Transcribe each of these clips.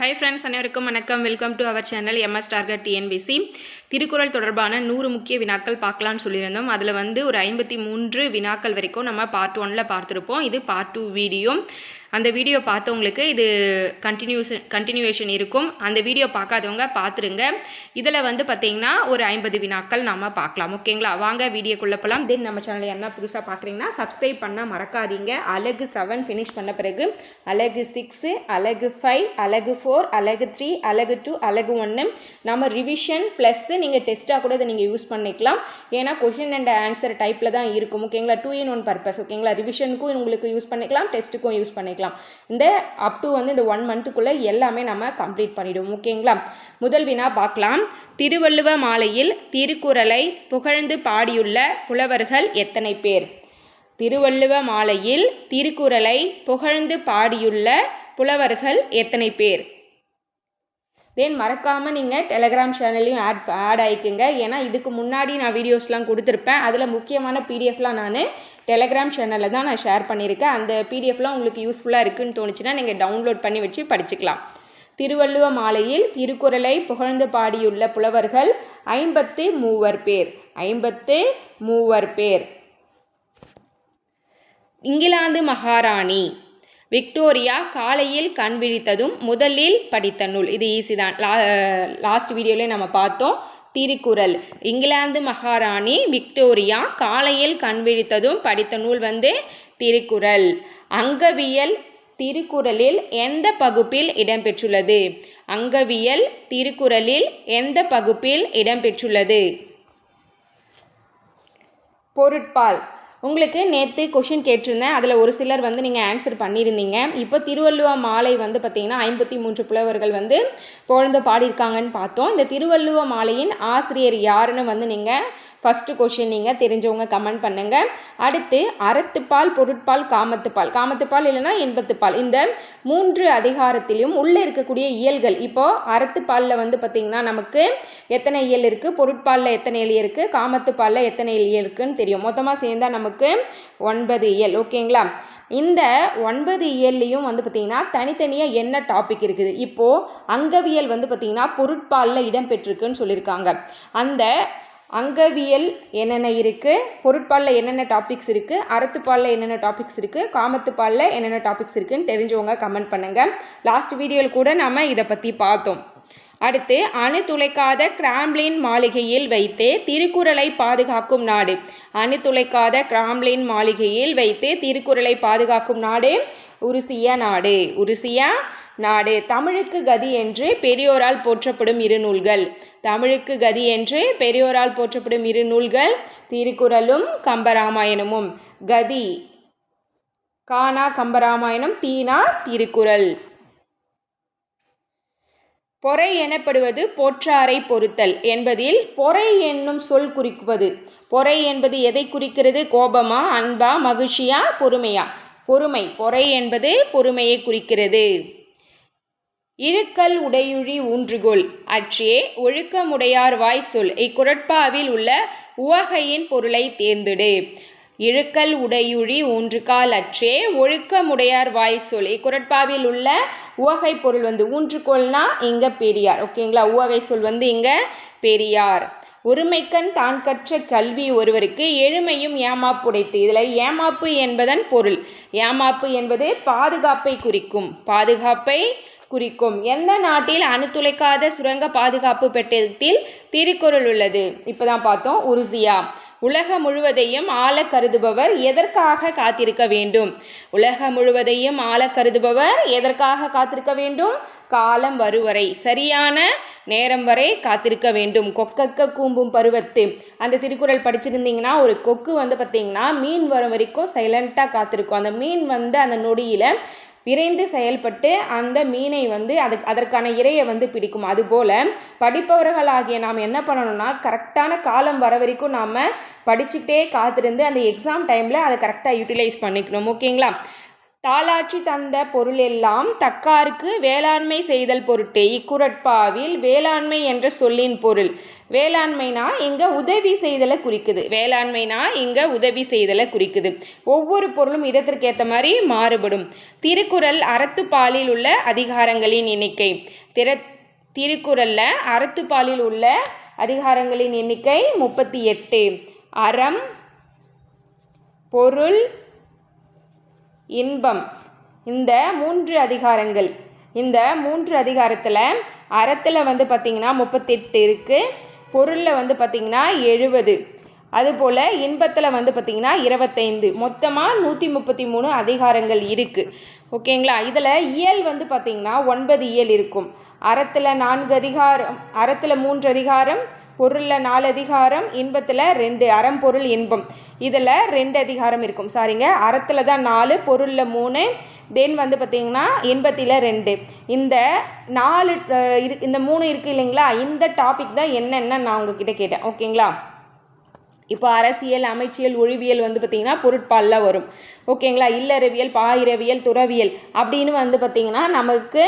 High friends அனைவருக்கும் வணக்கம். Welcome to our channel MS target TNPSC Thirukkural தொடர்பான நூறு முக்கிய வினாக்கள் பார்க்கலான்னு சொல்லியிருந்தோம். அதில் வந்து ஒரு ஐம்பத்தி மூன்று வினாக்கள் வரைக்கும் நம்ம பார்ட் ஒனில் பார்த்துருப்போம். இது பார்ட் டூ வீடியோ அந்த வீடியோ பார்த்தவங்களுக்கு இது கண்டினியூஷன் கண்டினியூவேஷன் இருக்கும். அந்த வீடியோ பார்க்காதவங்க பார்த்துருங்க. இதில் வந்து பார்த்தீங்கன்னா ஒரு ஐம்பது வினாக்கள் நாம் பார்க்கலாம். ஓகேங்களா? வாங்க வீடியோக்குள்ளே போகலாம் தென் நம்ம சேனல் என்ன புதுசாக பார்க்குறீங்கன்னா சப்ஸ்கிரைப் பண்ணால் மறக்காதீங்க. அழகு செவன் ஃபினிஷ் பண்ண பிறகு அழகு சிக்ஸு அழகு ஃபைவ் அழகு ஃபோர் அழகு த்ரீ அழகு டூ அழகு ஒன்று நம்ம ரிவிஷன் ப்ளஸ்ஸு நீங்கள் டெஸ்ட்டாக கூட இதை நீங்கள் யூஸ் பண்ணிக்கலாம். ஏன்னா கொஷின் அண்ட் ஆன்சர் டைப்பில் தான் இருக்கும். ஓகேங்களா? டூ இன் ஒன் பர்பஸ் ஓகேங்களா? ரிவிஷனுக்கும் உங்களுக்கு யூஸ் பண்ணிக்கலாம் டெஸ்ட்டுக்கும் யூஸ் பண்ணிக்கலாம். இந்த அப் டு வந்து இந்த ஒன் மந்த்துக்குள்ளே எல்லாமே நம்ம கம்ப்ளீட் பண்ணிவிடுவோம் ஓகேங்களா? முதல் வினா பார்க்கலாம். திருவள்ளுவ மாலையில் திருக்குறளை புகழ்ந்து பாடியுள்ள புலவர்கள் எத்தனை பேர்? திருவள்ளுவ மாலையில் திருக்குறளை புகழ்ந்து பாடியுள்ள புலவர்கள் எத்தனை பேர்? தென் மறக்காமல் நீங்கள் டெலகிராம் சேனல்லையும் ஆட் ஆட் ஆகிக்குங்க ஏன்னா இதுக்கு முன்னாடி நான் வீடியோஸ்லாம் கொடுத்துருப்பேன். அதில் முக்கியமான பிடிஎஃப்லாம் நான் டெலகிராம் சேனலில் தான் நான் ஷேர் பண்ணியிருக்கேன். அந்த பிடிஎஃப்லாம் உங்களுக்கு யூஸ்ஃபுல்லாக இருக்குதுன்னு தோணுச்சுன்னா நீங்கள் டவுன்லோட் பண்ணி வச்சு படிச்சுக்கலாம். திருவள்ளுவ மாலையில் திருக்குறளை புகழ்ந்து பாடியுள்ள புலவர்கள் ஐம்பத்து மூவர் பேர். ஐம்பத்து மூவர் பேர். இங்கிலாந்து மகாராணி. விக்டோரியா காலையில் கண் விழித்ததும் முதலில் படித்த நூல். இது ஈஸி தான். லா லாஸ்ட் வீடியோலேயே நம்ம பார்த்தோம். திருக்குறள். இங்கிலாந்து மகாராணி விக்டோரியா காலையில் கண் விழித்ததும் படித்த நூல் வந்து திருக்குறள். அங்கவியல் திருக்குறளில் எந்த பகுப்பில் இடம்பெற்றுள்ளது? அங்கவியல் திருக்குறளில் எந்த பகுப்பில் இடம்பெற்றுள்ளது? பொருட்பால். உங்களுக்கு நேற்று கொஷின் கேட்டிருந்தேன். அதில் ஒரு சிலர் வந்து நீங்கள் ஆன்சர் பண்ணியிருந்தீங்க. இப்போ திருவள்ளுவ மாலை வந்து பார்த்திங்கன்னா ஐம்பத்தி மூன்று புலவர்கள் வந்து புகழ்ந்து பாடியிருக்காங்கன்னு பார்த்தோம். இந்த திருவள்ளுவ மாலையின் ஆசிரியர் யாருன்னு வந்து நீங்கள் ஃபஸ்ட்டு கொஷின் நீங்கள் தெரிஞ்சவங்க கமெண்ட் பண்ணுங்கள் அடுத்து அறத்துப்பால் பொருட்பால் காமத்துப்பால். காமத்துப்பால் இல்லைன்னா எண்பத்துப்பால் இந்த மூன்று அதிகாரத்திலையும் உள்ளே இருக்கக்கூடிய இயல்கள். இப்போது அறத்துப்பாலில் வந்து பார்த்திங்கன்னா நமக்கு எத்தனை இயல் இருக்குது பொருட்பாலில் எத்தனை இயல் இருக்குது காமத்துப்பாலில் எத்தனை இயல் இருக்குதுன்னு தெரியும். மொத்தமாக சேர்ந்தால் நமக்கு ஒன்பது இயல். ஓகேங்களா? இந்த ஒன்பது இயல்லையும் வந்து பார்த்திங்கன்னா தனித்தனியாக என்ன டாபிக் இருக்குது? இப்போது அங்கவியல் வந்து பார்த்திங்கன்னா பொருட்பாலில் இடம்பெற்றிருக்குன்னு சொல்லியிருக்காங்க. அந்த அங்கவியல் என்னென்ன இருக்குது பொருட்பாலில் என்னென்ன டாபிக்ஸ் இருக்குது அறத்துப்பாலில் என்னென்ன டாபிக்ஸ் இருக்குது காமத்துப்பாலில் என்னென்ன டாபிக்ஸ் இருக்குதுன்னு தெரிஞ்சவங்க கமெண்ட் பண்ணுங்கள் லாஸ்ட் வீடியோவில் கூட நம்ம இதை பற்றி பார்த்தோம். அடுத்து அணு துளைக்காத கிராம்லின் மாளிகையில் வைத்து திருக்குறளை பாதுகாக்கும் நாடு. அணு துளைக்காத கிராம்லின் மாளிகையில் வைத்து திருக்குறளை பாதுகாக்கும் நாடு உருசிய நாடு. உருசியா நாடு தமிழுக்கு கதி என்று பெரியோரால் போற்றப்படும் இரு நூல்கள். தமிழுக்கு கதி என்று பெரியோரால் போற்றப்படும் இரு நூல்கள் திருக்குறளும் கம்பராமாயணமும். கதி கானா கம்பராமாயணம் தீனா திருக்குறள். பொறை எனப்படுவது போற்றாரை பொறுத்தல் என்பதில் பொறை என்னும் சொல் குறிக்குவது பொறை என்பது எதை குறிக்கிறது? கோபமா அன்பா மகிழ்ச்சியா பொறுமையா? பொறுமை பொறை என்பது பொறுமையை குறிக்கிறது. இழுக்கல் உடையுழி ஊன்றுகோல் அற்றே ஒழுக்கமுடையார் வாய் சொல் இக்குரட்பாவில் உள்ள உவகையின் பொருளை தேர்ந்தெடு. இழுக்கல் உடையுழி ஊன்றுகால். அற்றே ஒழுக்கமுடையார் வாய் சொல் இக்குரட்பாவில் உள்ள உவகை பொருள் வந்து ஊன்றுகோல்னா இங்கே பெரியார். ஓகேங்களா? உவகை சொல் வந்து இங்கே பெரியார். ஒருமைக்கண் தான் கற்ற கல்வி ஒருவருக்கு எழுமையும் ஏமாப்புடைத்து இதில் ஏமாப்பு என்பதன் பொருள். ஏமாப்பு என்பது பாதுகாப்பை குறிக்கும். பாதுகாப்பை குறிக்கும். எந்த நாட்டில் அணுத்துளைக்காத சுரங்க பாதுகாப்பு பெட்டகத்தில் திருக்குறள் உள்ளது? இப்போ தான் பார்த்தோம். உருசியா. உலகம் முழுவதையும் ஆள கருதுபவர் எதற்காக காத்திருக்க வேண்டும்? உலகம் முழுவதையும் ஆள கருதுபவர் எதற்காக காத்திருக்க வேண்டும்? காலம் வருவரை சரியான நேரம் வரை காத்திருக்க வேண்டும். கொக்கக்க கூம்பும் பருவத்து. அந்த திருக்குறள் படிச்சிருந்தீங்கன்னா ஒரு கொக்கு வந்து பார்த்திங்கன்னா மீன் வரும் வரைக்கும் சைலண்ட்டாக காத்திருக்கும். அந்த மீன் வந்து அந்த நொடியில் விரைந்து செயல்பட்டு அந்த மீனை வந்து அதுக்கு அதற்கான இரையை வந்து பிடிக்கும். அதுபோல் படிப்பவர்களாகிய நாம் என்ன பண்ணணும்னா கரெக்டான காலம் வர வரைக்கும் நாம் படிச்சுக்கிட்டே காத்திருந்து அந்த எக்ஸாம் டைமில் அதை கரெக்டாக யூட்டிலைஸ் பண்ணிக்கணும். ஓகேங்களா? தாளாட்சி தந்த பொருளெல்லாம் தக்காருக்கு வேளாண்மை செய்தல் பொருட்டு. இக்குரட்பாவில் வேளாண்மை என்ற சொல்லின் பொருள். வேளாண்மைனா இங்கே உதவி செய்தலை குறிக்குது. வேளாண்மைனா இங்கே உதவி செய்தலை குறிக்குது. ஒவ்வொரு பொருளும் இடத்திற்கு ஏற்ற மாதிரி மாறுபடும். திருக்குறள் அறத்துப்பாலில் உள்ள அதிகாரங்களின் எண்ணிக்கை. திற திருக்குறளில் அறத்துப்பாலில் உள்ள அதிகாரங்களின் எண்ணிக்கை முப்பத்தி எட்டு. அறம் பொருள் இன்பம். இந்த மூன்று அதிகாரங்கள். இந்த மூன்று அதிகாரத்தில் அறத்தில் வந்து பார்த்திங்கன்னா முப்பத்தெட்டு இருக்குது பொருளில் வந்து பார்த்திங்கன்னா எழுபது அதுபோல் இன்பத்தில் வந்து பார்த்திங்கன்னா இருபத்தைந்து. மொத்தமாக நூற்றி முப்பத்தி மூணு அதிகாரங்கள் இருக்குது ஓகேங்களா? இதில் இயல் வந்து பார்த்திங்கன்னா ஒன்பது இயல் இருக்கும். அறத்தில் நான்கு அதிகாரம் அறத்தில் மூன்று அதிகாரம் பொருளில் நாலு அதிகாரம் இன்பத்தில் ரெண்டு. அறம் பொருள் இன்பம். இதில் ரெண்டு அதிகாரம் இருக்கும். சாரிங்க. அறத்தில் தான் நாலு பொருளில் மூணு. தென் வந்து பார்த்திங்கன்னா இன்பத்தில் ரெண்டு. இந்த நாலு இரு இந்த மூணு இருக்குது இல்லைங்களா? இந்த டாபிக் தான் என்னென்ன நான் உங்ககிட்ட கேட்டேன். ஓகேங்களா இப்போ அரசியல் அமைச்சியல் ஒழிவியல் வந்து பார்த்திங்கன்னா பொருட்பாலில் வரும். ஓகேங்களா? இல்லறவியல் பாயிரவியல் துறவியல் அப்படின்னு வந்து பார்த்திங்கன்னா நமக்கு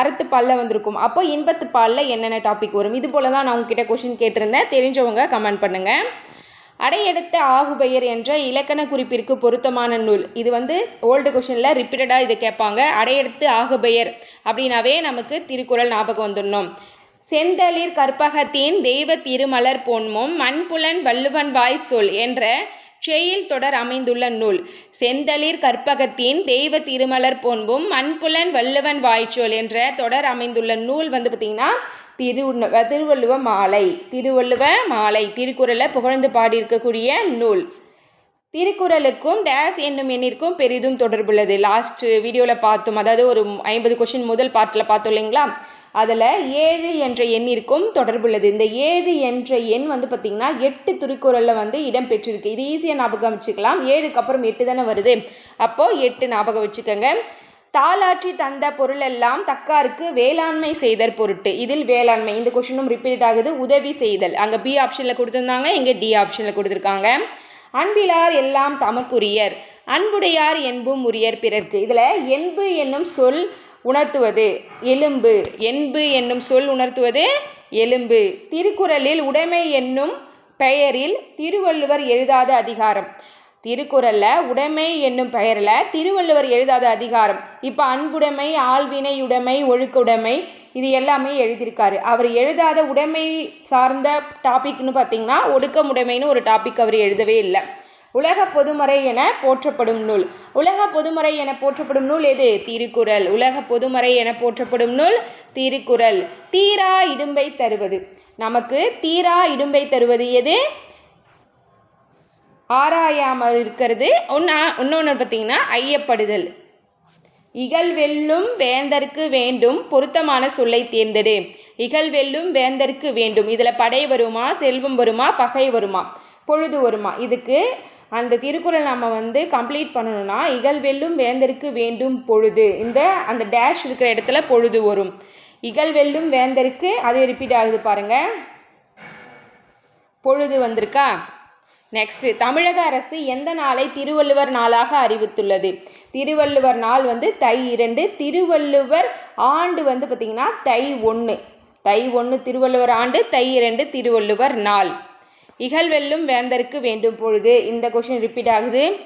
அறத்துப்பாலில் வந்திருக்கும். அப்போ இன்பத்துப்பாலில் என்னென்ன டாபிக் வரும்? இது போல் தான் நான் உங்ககிட்ட கொஷின் கேட்டிருந்தேன். தெரிஞ்சவங்க கமெண்ட் பண்ணுங்கள் அடையெடுத்த ஆகுபெயர் என்ற இலக்கண குறிப்பிற்கு பொருத்தமான நூல். இது வந்து ஓல்டு கொஷனில் ரிப்பீட்டடாக இதை கேட்பாங்க. அடையெடுத்து ஆகுபெயர் அப்படின்னாவே நமக்கு திருக்குறள் ஞாபகம் வந்துடணும். செந்தளிர் கற்பகத்தின் தெய்வ திருமலர் பொன்மும் மண்புலன் வள்ளுவன் வாய் சொல் என்ற செயல் தொடர் அமைந்துள்ள நூல். செந்தளிர் கற்பகத்தின் தெய்வ திருமலர் பொன்பும் மண்புலன் வள்ளுவன் வாய்ச்சொல் என்ற தொடர் அமைந்துள்ள நூல் வந்து பார்த்திங்கன்னா திரு திருவள்ளுவ மாலை திருவள்ளுவ மாலை திருக்குறளை புகழ்ந்து பாடியிருக்கக்கூடிய நூல். திருக்குறளுக்கும் டேஸ் என்னும் எண்ணிற்கும் பெரிதும் தொடர்புள்ளது. லாஸ்ட் வீடியோவில் பார்த்தோம். அதாவது ஒரு ஐம்பது கொஷின் முதல் பாட்டில் பார்த்தோம் இல்லைங்களா? அதில் ஏழு என்ற எண்ணிற்கும் தொடர்புள்ளது. இந்த ஏழு என்ற எண் வந்து பார்த்திங்கன்னா எட்டு துறிக்குறளில் வந்து இடம் பெற்றிருக்கு. இது ஈஸியாக ஞாபகம் வச்சுக்கலாம். ஏழுக்கு அப்புறம் எட்டு தானே வருது. அப்போது எட்டு ஞாபகம் வச்சுக்கோங்க. தாளாற்றி தந்த பொருளெல்லாம் தக்காருக்கு வேளாண்மை செய்தல் பொருட்டு. இதில் வேளாண்மை. இந்த கொஷினும் ரிப்பீட் ஆகுது. உதவி செய்தல். அங்கே பி ஆப்ஷனில் கொடுத்துருந்தாங்க. இங்கே டி ஆப்ஷனில் கொடுத்துருக்காங்க. அன்பிலார் எல்லாம் தமக்குரியர். அன்புடையார் என்பும் உரியர் பிறர்க்கு. இதில் என்பு என்னும் சொல் உணர்த்துவது. எலும்பு. என்பு என்னும் சொல் உணர்த்துவது. எலும்பு. திருக்குறளில் உடைமை என்னும் பெயரில் திருவள்ளுவர் எழுதாத அதிகாரம். திருக்குறளில் உடைமை என்னும் பெயரில் திருவள்ளுவர் எழுதாத அதிகாரம். இப்போ அன்புடைமை ஆள்வினையுடைமை ஒழுக்குடைமை இது எல்லாமே எழுதியிருக்காரு. அவர் எழுதாத உடைமை சார்ந்த டாபிக்னு பார்த்தீங்கன்னா ஒடுக்கமுடைமைன்னு ஒரு டாபிக் அவர் எழுதவே இல்லை. உலக பொதுமறை என போற்றப்படும் நூல். உலக பொதுமறை என போற்றப்படும் நூல் எது? திருக்குறள். உலக பொதுமறை என போற்றப்படும் நூல் திருக்குறள். தீரா இடும்பை தருவது. நமக்கு தீரா இடும்பை தருவது எது? ஆராயாமல் இருக்கிறது. ஒன்றா இன்னொன்று பார்த்தீங்கன்னா ஐயப்படுதல். இகழ்வெல்லும் வேந்தற்கு வேண்டும் பொருத்தமான சொல்லை தேர்ந்தெடு. இகழ்வெல்லும் வேந்தற்கு வேண்டும். இதில் படை வருமா செல்வம் வருமா பகை வருமா? பொழுது வருமா? இதுக்கு அந்த திருக்குறள் நம்ம வந்து கம்ப்ளீட் பண்ணணும்னா இகழ்வெல்லும் வேந்தருக்கு வேண்டும் பொழுது. இந்த அந்த டேஷ் இருக்கிற இடத்துல பொழுது வரும். இகழ்வெல்லும் வேந்தருக்கு அது ரிப்பீட் ஆகுது பாருங்கள் பொழுது வந்திருக்கா? நெக்ஸ்ட் தமிழக அரசு எந்த நாளை திருவள்ளுவர் நாளாக அறிவித்துள்ளது? திருவள்ளுவர் நாள் வந்து தை இரண்டு திருவள்ளுவர் ஆண்டு வந்து பார்த்திங்கன்னா தை ஒன்று தை ஒன்று திருவள்ளுவர் ஆண்டு தை இரண்டு திருவள்ளுவர் நாள். இகழ்வெல்லும் வேந்தருக்கு வேண்டும் பொழுது இந்த கொஷின் ரிப்பீட் ஆகுது.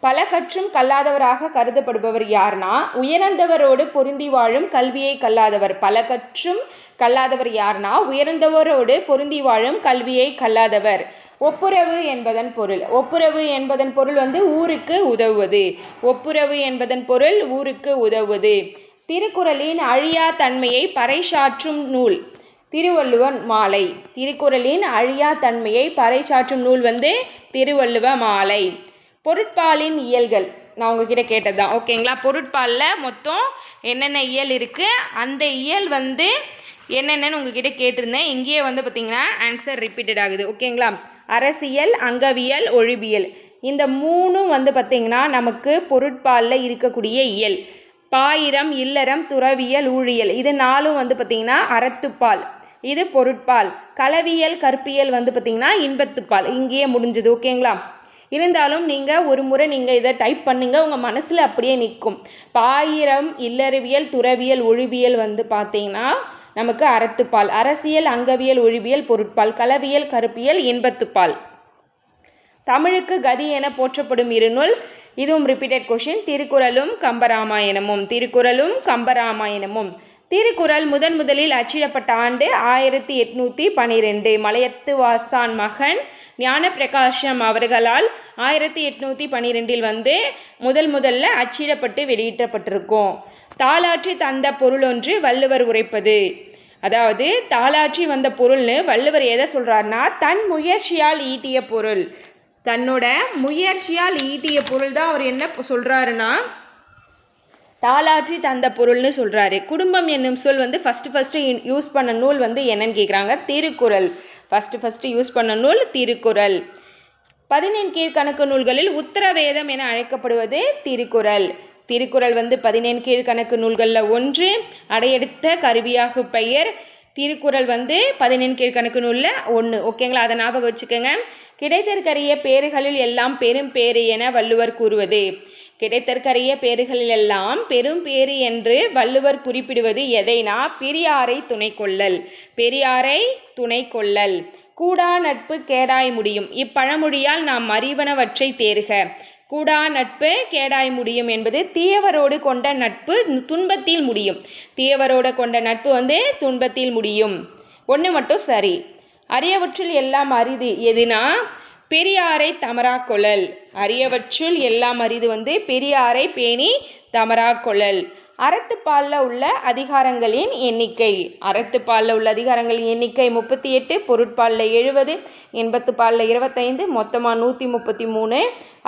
பல கற்றும் கல்லாதவராக கருதப்படுபவர் யார்னா? உயர்ந்தவரோடு பொருந்தி வாழும் கல்வியை கல்லாதவர். பல கற்றும் கல்லாதவர் யார்னா? உயர்ந்தவரோடு பொருந்தி வாழும் கல்வியை கல்லாதவர். ஒப்புரவு என்பதன் பொருள். ஒப்புரவு என்பதன் பொருள் வந்து ஊருக்கு உதவுவது. ஒப்புரவு என்பதன் பொருள் ஊருக்கு உதவுவது. திருக்குறளின் அழியா தன்மையை பறைசாற்றும் நூல். திருவள்ளுவன் மாலை. திருக்குறளின் அழியா தன்மையை பறைசாற்றும் நூல் வந்து திருவள்ளுவ மாலை. பொருட்பாலின் இயல்கள். நான் உங்ககிட்ட கேட்டது தான் ஓகேங்களா? பொருட்பாலில் மொத்தம் என்னென்ன இயல் இருக்குது அந்த இயல் வந்து என்னென்னு உங்ககிட்ட கேட்டிருந்தேன். இங்கேயே வந்து பார்த்திங்கன்னா ஆன்சர் ரிப்பீட்டட் ஆகுது. ஓகேங்களா? அரசியல் அங்கவியல் ஒழிபியல் இந்த மூணும் வந்து பார்த்திங்கன்னா நமக்கு பொருட்பாலில் இருக்கக்கூடிய இயல். பாயிரம் இல்லறம் துறவியல் ஊழியல். இது நாலும் வந்து பார்த்திங்கன்னா அறத்துப்பால். இது பொருட்பால். களவியல் கற்பியல் வந்து பார்த்திங்கன்னா இன்பத்துப்பால். இங்கேயே முடிஞ்சது ஓகேங்களா? இருந்தாலும் நீங்கள் ஒரு முறை நீங்கள் இதை டைப் பண்ணுங்கள் உங்கள் மனசில் அப்படியே நிற்கும் பாயிரம் இல்லறவியல் துறவியல் ஒழிவியல் வந்து பார்த்தீங்கன்னா நமக்கு அறத்துப்பால். அரசியல் அங்கவியல் ஒழிவியல் பொருட்பால். களவியல் கருப்பியல் இன்பத்துப்பால். தமிழுக்கு கதி என போற்றப்படும் இருநூல் இதுவும் ரிப்பீட்டட் கொஷின் திருக்குறளும் கம்பராமாயணமும். திருக்குறளும் கம்பராமாயணமும். திருக்குறள் முதன் முதலில் அச்சிடப்பட்ட ஆண்டு ஆயிரத்தி எட்நூற்றி பன்னிரெண்டு மலையத்து வாசான் மகன் ஞானப்பிரகாசம் அவர்களால் ஆயிரத்தி எட்நூற்றி பன்னிரெண்டில் வந்து முதல் முதல்ல அச்சிடப்பட்டு வெளியிட்டப்பட்டிருக்கும். தாளாற்றி தந்த பொருள் ஒன்று வள்ளுவர் உரைப்பது. அதாவது தாளாற்றி வந்த பொருள்னு வள்ளுவர் எதை சொல்கிறாருன்னா தன் முயற்சியால் ஈட்டிய பொருள். தன்னோட முயற்சியால் ஈட்டிய பொருள் தான் அவர் என்ன சொல்கிறாருன்னா தாளாற்றி தந்த பொருள்னு சொல்கிறாரு குடும்பம் என்னும் சொல் வந்து ஃபஸ்ட்டு ஃபஸ்ட்டு யூஸ் பண்ண நூல் வந்து என்னன்னு கேட்குறாங்க திருக்குறள். ஃபஸ்ட்டு ஃபஸ்ட்டு யூஸ் பண்ண நூல் திருக்குறள். பதினெண் கீழ்கணக்கு நூல்களில் உத்தரவேதம் என அழைக்கப்படுவது திருக்குறள். திருக்குறள் வந்து பதினெண் கீழ்கணக்கு நூல்களில் ஒன்று அடையெடுத்த கருவியாக பெயர். திருக்குறள் வந்து பதினெண் கீழ்கணக்கு நூலில் ஒன்று ஓகேங்களா அதை ஞாபகம் வச்சுக்கோங்க. கிடைத்தற்கரிய பேறுகளில் எல்லாம் பெரும் பேறு என வள்ளுவர் கூறுவது. கிடைத்தற்கரிய பேறுகளில் எல்லாம் பெரும் பேறு என்று வள்ளுவர் குறிப்பிடுவது எதைனா? பெரியாரை துணை கொள்ளல் பெரியாரை துணை கொள்ளல் கூடா நட்பு கேடாய் முடியும். இப்பழமொழியால் நாம் அறிவனவற்றை தேர்க கூடா நட்பு கேடாய் முடியும் என்பது தீயவரோடு கொண்ட நட்பு துன்பத்தில் முடியும். தீயவரோடு கொண்ட நட்பு வந்து துன்பத்தில் முடியும். ஒன்று மட்டும் சரி. அரியவற்றில் எல்லாம் அரிது. எதுனா? பெரியாரை தமரா கொழல் அரியவற்றுள் எல்லாம் அரிது வந்து பெரியாரை பேணி தமரா கொழல் அறத்துப்பாலில் உள்ள அதிகாரங்களின் எண்ணிக்கை. அறத்துப்பாலில் உள்ள அதிகாரங்களின் எண்ணிக்கை முப்பத்தி எட்டு பொருட்பாலில் எழுபது எண்பத்து பாலில் இருபத்தைந்து மொத்தமாக நூற்றி முப்பத்தி மூணு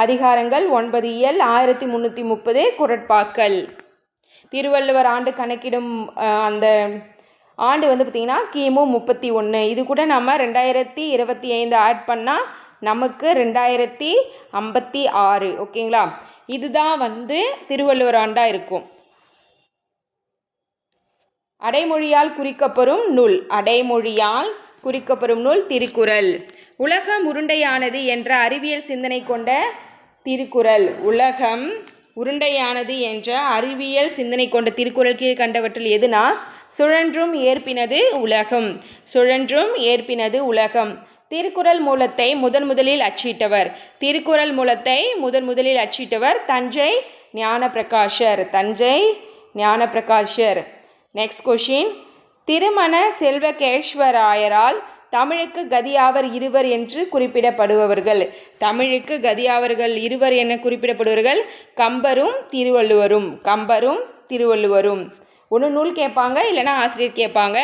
அதிகாரங்கள் ஒன்பது இயல் ஆயிரத்தி முந்நூற்றி முப்பது குரட்பாக்கள். திருவள்ளுவர் ஆண்டு கணக்கிடும் அந்த ஆண்டு வந்து பார்த்திங்கன்னா கிமு முப்பத்தி ஒன்று இது கூட நம்ம ரெண்டாயிரத்தி இருபத்தி ஐந்து ஆட் பண்ணால் நமக்கு ரெண்டாயிரத்தி ஐம்பத்தி ஆறு ஓகேங்களா? இதுதான் வந்து திருவள்ளுவர் ஆண்டாக இருக்கும். அடைமொழியால் குறிக்கப்பெறும் நூல். அடைமொழியால் குறிக்கப்பெறும் நூல் திருக்குறள். உலகம் உருண்டையானது என்ற அறிவியல் சிந்தனை கொண்ட திருக்குறள். உலகம் உருண்டையானது என்ற அறிவியல் சிந்தனை கொண்ட திருக்குறள் கீழ் கண்டவற்றில் எதுனா? சுழன்றும் ஏற்பினது உலகம். சுழன்றும் ஏற்பினது உலகம். திருக்குறள் மூலத்தை முதன் முதலில் அச்சிட்டவர். திருக்குறள் மூலத்தை முதன் முதலில் அச்சிட்டவர் தஞ்சை ஞானப்பிரகாஷர் தஞ்சை ஞானப்பிரகாஷர் நெக்ஸ்ட் கொஷின் திருமண செல்வகேஸ்வராயரால் தமிழுக்கு கதியாவர் இருவர் என்று குறிப்பிடப்படுபவர்கள். தமிழுக்கு கதியாவர்கள் இருவர் என குறிப்பிடப்படுவர்கள் கம்பரும் திருவள்ளுவரும். கம்பரும் திருவள்ளுவரும். ஒன்று நூல் கேட்பாங்க இல்லைனா ஆசிரியர் கேட்பாங்க.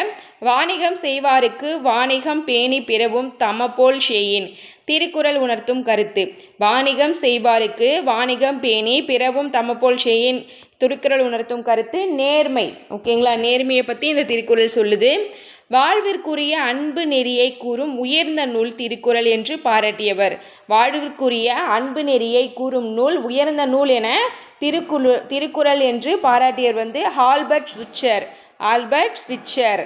வாணிகம் செய்வாருக்கு வாணிகம் பேணி பிறவும் தமபோல் ஷேயின். திருக்குறள் உணர்த்தும் கருத்து. வாணிகம் செய்வாருக்கு வாணிகம் பேணி பிறவும் தமபோல் ஷேயின். திருக்குறள் உணர்த்தும் கருத்து நேர்மை. ஓகேங்களா? நேர்மையை பற்றி இந்த திருக்குறள் சொல்லுது. வாழ்விற்குரிய அன்பு நெறியை கூறும் உயர்ந்த நூல் திருக்குறள் என்று பாராட்டியவர். வாழ்விற்குரிய அன்பு நெறியை கூறும் நூல் உயர்ந்த நூல் என திருக்குழு திருக்குறள் என்று பாராட்டியவர் வந்து ஆல்பர்ட் ஸ்விட்சர் ஆல்பர்ட் ஸ்விட்சர்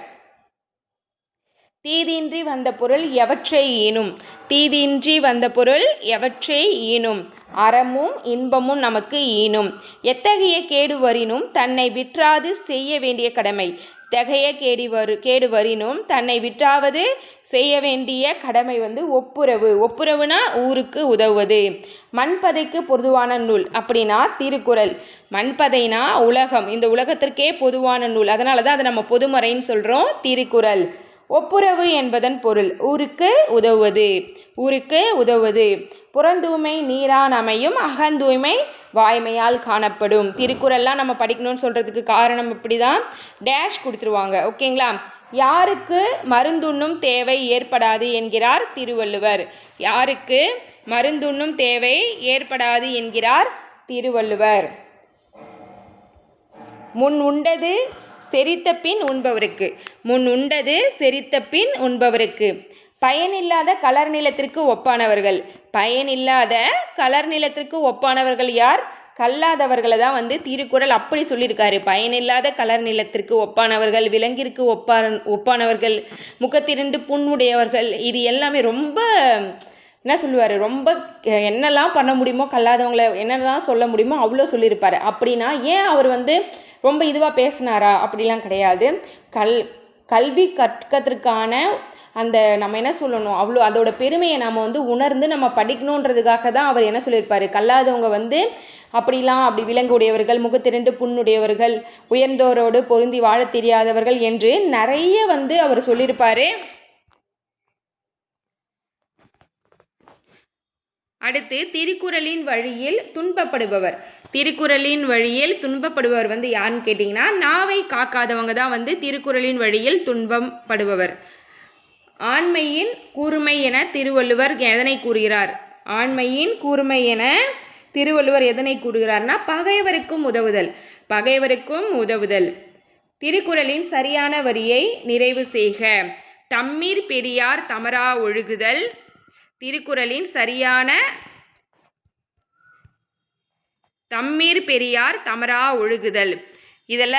தீதின்றி வந்த பொருள் எவற்றை ஈனும்? தீதின்றி வந்த பொருள் எவற்றை ஈனும்? அறமும் இன்பமும் நமக்கு ஈனும். எத்தகைய கேடு வரினும் தன்னை விற்றாது செய்ய வேண்டிய கடமை. தகைய கேடி வரு கேடு வரினும் தன்னை விற்றாவது செய்ய வேண்டிய கடமை வந்து ஒப்புரவு. ஒப்புரவுனா ஊருக்கு உதவுவது. மண்பதைக்கு பொதுவான நூல் அப்படின்னா திருக்குறள். மண்பதைனா உலகம். இந்த உலகத்திற்கே பொதுவான நூல். அதனால தான் அதை நம்ம பொதுமறைன்னு சொல்கிறோம் திருக்குறள். ஒப்புரவு என்பதன் பொருள். ஊருக்கு உதவுவது. ஊருக்கு உதவுவது. புறந்தூய்மை நீரான் அமையும். அகந்தூய்மை வாய்மையால் காணப்படும். திருக்குறள்லாம் நம்ம படிக்கணும்னு சொல்கிறதுக்கு காரணம் இப்படி தான் டேஷ் கொடுத்துருவாங்க. ஓகேங்களா? யாருக்கு மருந்துண்ணும் தேவை ஏற்படாது என்கிறார் திருவள்ளுவர். யாருக்கு மருந்துண்ணும் தேவை ஏற்படாது என்கிறார் திருவள்ளுவர். முன் உண்டது செரித்த பின் உண்பவருக்கு. முன் உண்டது செரித்த பின் உண்பவருக்கு. பயனில்லாத கலர் நிலத்திற்கு ஒப்பானவர்கள். பயனில்லாத கலர் நிலத்திற்கு ஒப்பானவர்கள் யார்? கல்லாதவர்களை தான் வந்து திருக்குறள் அப்படி சொல்லியிருக்காரு. பயனில்லாத கலர் நிலத்திற்கு ஒப்பானவர்கள் விலங்கிற்கு ஒப்பான ஒப்பானவர்கள் முகத்திரண்டு புண்ணுடையவர்கள் இது எல்லாமே ரொம்ப என்ன சொல்லுவார்? ரொம்ப என்னெல்லாம் பண்ண முடியுமோ கல்லாதவங்களை என்னெல்லாம் சொல்ல முடியுமோ அவ்வளோ சொல்லியிருப்பார். அப்படின்னா ஏன் அவர் வந்து ரொம்ப இதுவாக பேசினாரா? அப்படிலாம் கிடையாது. கல் கல்வி கற்கிறதுக்கான அந்த நம்ம என்ன சொல்லணும்? அவ்வளோ அதோட பெருமையை நாம் வந்து உணர்ந்து நம்ம படிக்கணுன்றதுக்காக தான் அவர் என்ன சொல்லியிருப்பார்? கல்லாதவங்க வந்து அப்படிலாம் அப்படி விலங்குடையவர்கள் முகத்திரண்டு புண்ணுடையவர்கள் உயர்ந்தோரோடு பொருந்தி வாழத் தெரியாதவர்கள் என்று நிறைய வந்து அவர் சொல்லியிருப்பார். அடுத்து திருக்குறளின் வழியில் துன்பப்படுபவர். திருக்குறளின் வழியில் துன்பப்படுபவர் வந்து யாருன்னு கேட்டிங்கன்னா நாவை காக்காதவங்க தான் வந்து திருக்குறளின் வழியில் துன்பப்படுபவர். ஆண்மையின் கூர்மை என திருவள்ளுவர் எதனை கூறுகிறார்? ஆண்மையின் கூர்மை என திருவள்ளுவர் எதனை கூறுகிறார்னா பகைவருக்கும் உதவுதல் பகைவருக்கும் உதவுதல். திருக்குறளின் சரியான வரியை நிறைவு செய்க. தம்மீர் பெரியார் தமரா ஒழுகுதல். திருக்குறளின் சரியான தம்மீர் பெரியார் தமரா ஒழுகுதல். இதில்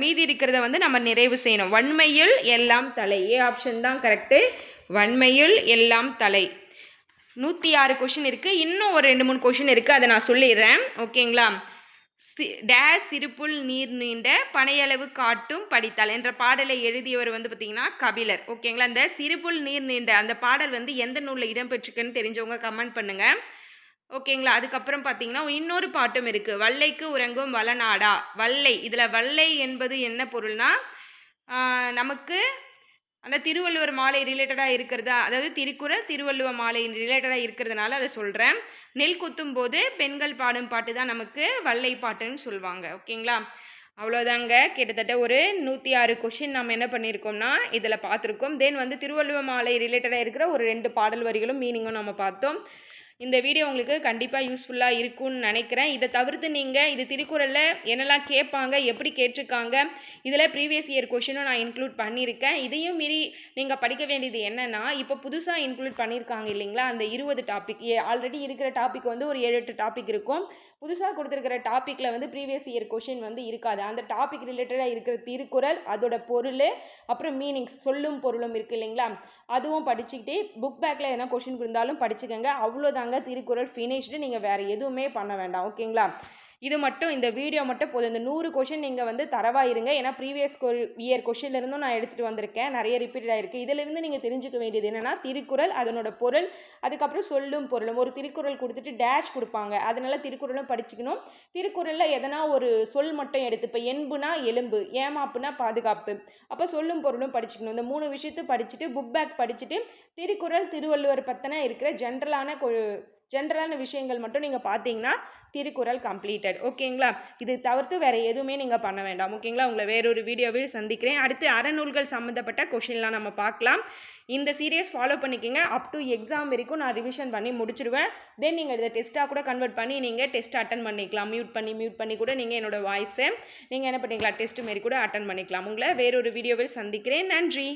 மீதி இருக்கிறத வந்து நம்ம நிறைவு செய்யணும். வன்மையில் எல்லாம் தலை. ஏ ஆப்ஷன் தான் கரெக்டு வன்மையில் எல்லாம் தலை. நூற்றி ஆறு கொஷின் இருக்குது இன்னும் ஒரு ரெண்டு மூணு கொஷின் இருக்குது அதை நான் சொல்லிடுறேன். ஓகேங்களா? சி டேஸ் சிறுப்புள் நீர் நீண்ட பனையளவு காட்டும் படித்தால் என்ற பாடலை எழுதியவர் வந்து பார்த்திங்கன்னா கபிலர். ஓகேங்களா? இந்த சிறுப்புல் நீர் நீண்ட அந்த பாடல் வந்து எந்த நூலில் இடம்பெற்றிருக்குன்னு தெரிஞ்சவங்க கமெண்ட் பண்ணுங்கள் ஓகேங்களா? அதுக்கப்புறம் பார்த்தீங்கன்னா இன்னொரு பாட்டும் இருக்குது வல்லைக்கு உறங்கும் வளநாடா. வல்லை. இதில் வல்லை என்பது என்ன பொருள்னா நமக்கு அந்த திருவள்ளுவர் மாலை ரிலேட்டடாக இருக்கிறதா அதாவது திருக்குறள் திருவள்ளுவர் மாலை ரிலேட்டடாக இருக்கிறதுனால அதை சொல்கிறேன் நெல் குத்தும் போது பெண்கள் பாடும் பாட்டு தான் நமக்கு வல்லை பாட்டுன்னு சொல்லுவாங்க ஓகேங்களா? அவ்வளோதாங்க. கிட்டத்தட்ட ஒரு நூற்றி ஆறு கொஷின் நம்ம என்ன பண்ணியிருக்கோம்னா இதில் பார்த்துருக்கோம். தென் வந்து திருவள்ளுவர் மாலை ரிலேட்டடாக இருக்கிற ஒரு ரெண்டு பாடல் வரிகளும் மீனிங்கும் நம்ம பார்த்தோம். இந்த வீடியோ உங்களுக்கு கண்டிப்பாக யூஸ்ஃபுல்லாக இருக்கும்னு நினைக்கிறேன். இதை தவிர்த்து நீங்கள் இது திருக்குறளில் என்னெல்லாம் கேட்பாங்க எப்படி கேட்டிருக்காங்க இதில் ப்ரீவியஸ் இயர் கொஷினும் நான் இன்க்ளூட் பண்ணியிருக்கேன். இதையும் மீறி நீங்கள் படிக்க வேண்டியது என்னென்னா இப்போ புதுசாக இன்க்ளூட் பண்ணியிருக்காங்க இல்லைங்களா? அந்த இருபது டாபிக் ஆல்ரெடி இருக்கிற டாபிக் வந்து ஒரு ஏழு எட்டு டாபிக் இருக்கும். புதுசாக கொடுத்துருக்கிற டாப்பிக்கில் வந்து ப்ரீவியஸ் இயர் கொஷின் வந்து இருக்காது. அந்த டாபிக் ரிலேட்டடாக இருக்கிற திருக்குறள் அதோட பொருள் அப்புறம் மீனிங்ஸ் சொல்லும் பொருளும் இருக்குது இல்லைங்களா? அதுவும் படிச்சுக்கிட்டே புக் பேக்கில் எதனா கொஷின் இருந்தாலும் படிச்சுக்கோங்க. அவ்வளோதாங்க திருக்குறள் ஃபினிஷ்டு நீங்கள் வேறு எதுவுமே பண்ண வேண்டாம். ஓகேங்களா இது மட்டும் இந்த வீடியோ மட்டும் போதும். இந்த நூறு கொஷின் நீங்கள் வந்து தரவாக இருங்க. ஏன்னா ப்ரீவியஸ் இயர் கொஷின்லேருந்தும் நான் எடுத்துகிட்டு வந்திருக்கேன். நிறைய ரிப்பீட் ஆகிருக்கு இதிலிருந்து நீங்கள் தெரிஞ்சுக்க வேண்டியது என்னென்னா திருக்குறள் அதனோட பொருள் அதுக்கப்புறம் சொல்லும் பொருளும். ஒரு திருக்குறள் கொடுத்துட்டு டேஷ் கொடுப்பாங்க. அதனால திருக்குறளும் படிச்சுக்கணும். திருக்குறளில் எதனா ஒரு சொல் மட்டும் எடுத்து இப்போ எண்புனா எலும்பு ஏமாப்புனா பாதுகாப்பு. அப்போ சொல்லும் பொருளும் படிச்சுக்கணும். இந்த மூணு விஷயத்தை படிச்சுட்டு புக் பேக் படிச்சுட்டு திருக்குறள் திருவள்ளுவர் பற்றின இருக்கிற ஜென்ரலான கொ ஜென்ரலான விஷயங்கள் மட்டும் நீங்கள் பார்த்தீங்கன்னா திருக்குறள் கம்ப்ளீட்டட் ஓகேங்களா? இது தவிர்த்து வேறு எதுவுமே நீங்கள் பண்ண வேண்டாம். ஓகேங்களா? உங்களை வேறொரு வீடியோவில் சந்திக்கிறேன். அடுத்து அறநூல்கள் சம்மந்தப்பட்ட கொஷின்லாம் நம்ம பார்க்கலாம். இந்த சீரியஸ் ஃபாலோ பண்ணிக்கோங்க. அப் டு எக்ஸாம் வரைக்கும் நான் ரிவிஷன் பண்ணி முடிச்சிருவேன். தென் நீங்கள் இதை டெஸ்ட்டாக கூட கன்வெர்ட் பண்ணி நீங்கள் டெஸ்ட் அட்டன் பண்ணிக்கலாம். மியூட் பண்ணி மியூட் பண்ணி கூட நீங்கள் என்னோட வாய்ஸை நீங்கள் என்ன பண்ணிக்கலாம் டெஸ்ட் மாரி கூட அட்டன் பண்ணிக்கலாம். உங்களை வேறொரு வீடியோவில் சந்திக்கிறேன். நன்றி.